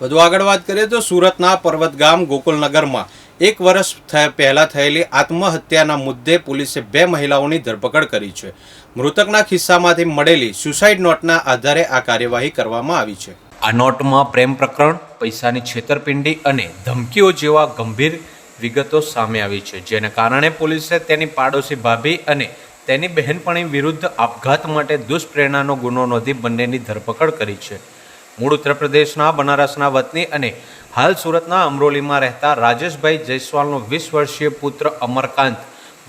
વધુ આગળ વાત કરીએ તો સુરતના પર્વત ગામ ગોકુલનગરમાં એક વર્ષ પહેલા થયેલી આત્મહત્યાના મુદ્દે પોલીસે બે મહિલાઓની ધરપકડ કરી છે. મૃતકના ખિસ્સામાંથી મળેલી સુસાઇડ નોટના આધારે આ કાર્યવાહી કરવામાં આવી છે. આ નોટમાં પ્રેમ પ્રકરણ, પૈસાની છેતરપિંડી અને ધમકીઓ જેવા ગંભીર વિગતો સામે આવી છે, જેને કારણે પોલીસે તેની પાડોશી ભાભી અને તેની બહેનપણી વિરુદ્ધ આપઘાત માટે દુષ્પ્રેરણાનો ગુનો નોંધી બંનેની ધરપકડ કરી છે. મૂળ ઉત્તર પ્રદેશના બનારસના વતની અને હાલ સુરતના અમરોલીમાં રહેતા રાજેશભાઈ જયસ્વાલનો વીસ વર્ષીય પુત્ર અમરકાંત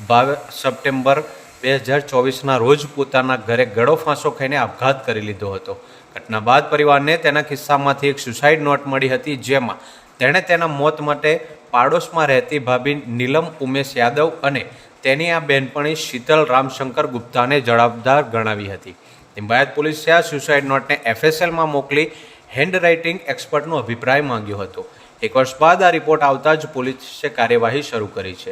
બાર સપ્ટેમ્બર બે હજાર ચોવીસના રોજ પોતાના ઘરે ગળો ફાંસો ખાઈને આપઘાત કરી લીધો હતો. ઘટના બાદ પરિવારને તેના કિસ્સામાંથી એક સુસાઇડ નોટ મળી હતી, જેમાં તેણે તેના મોત માટે પાડોશમાં રહેતી ભાભી નીલમ ઉમેશ યાદવ અને તેની આ બહેનપણી શીતલ રામશંકર ગુપ્તાને જવાબદાર ગણાવી હતી. લિંબાયત પોલીસે આ સુસાઇડ નોટને એફએસએલમાં મોકલી હેન્ડ રાઇટિંગ એક્સપર્ટનો અભિપ્રાય માંગ્યો હતો. એક વર્ષ બાદ આ રિપોર્ટ આવતા જ પોલીસે કાર્યવાહી શરૂ કરી છે.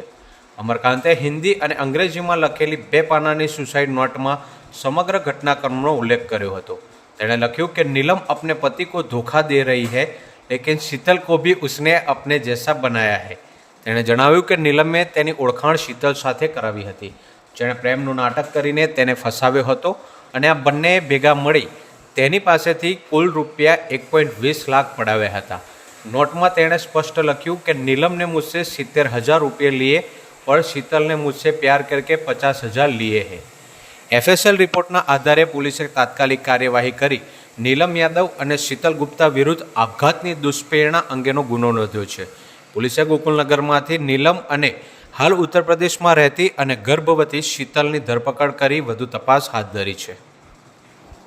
અમરકાંતે હિન્દી અને અંગ્રેજીમાં લખેલી બે પાનાની સુસાઇડ નોટમાં સમગ્ર ઘટનાક્રમનો ઉલ્લેખ કર્યો હતો. તેણે લખ્યું કે, નીલમ અપને પતિ કો ધોખા દે રહી હૈ, લેકિન શીતલ કો ભી ઉસને અપને જૈસા બનાયા હૈ. તેણે જણાવ્યું કે, નીલમે તેની ઓળખાણ શીતલ સાથે કરાવી હતી. જેણે પ્રેમનું નાટક કરીને તેને ફસાવ્યો હતો. અને આ બંને ભેગા મળી તેની પાસેથી કુલ રૂપિયા એક પોઈન્ટ વીસ લાખ પડાવ્યા હતા નોટમાં તેણે સ્પષ્ટ લખ્યું કે નીલમ ने मुझसे सितर हजार रुपये लिए और शीतल ने मुझसे प्यार करके पचास हजार लिए हैं એફએસએલ રિપોર્ટના આધારે પોલીસે તાત્કાલિક કાર્યવાહી કરી નીલમ યાદવ અને શીતલ ગુપ્તા વિરુદ્ધ આપઘાતની દુષ્પ્રેરણા અંગેનો ગુનો નોંધ્યો છે પોલીસે ગોકુલનગરમાંથી નીલમ અને હાલ ઉત્તર પ્રદેશમાં રહેતી અને ગર્ભવતી શીતલની ધરપકડ કરી વધુ તપાસ હાથ ધરી છે.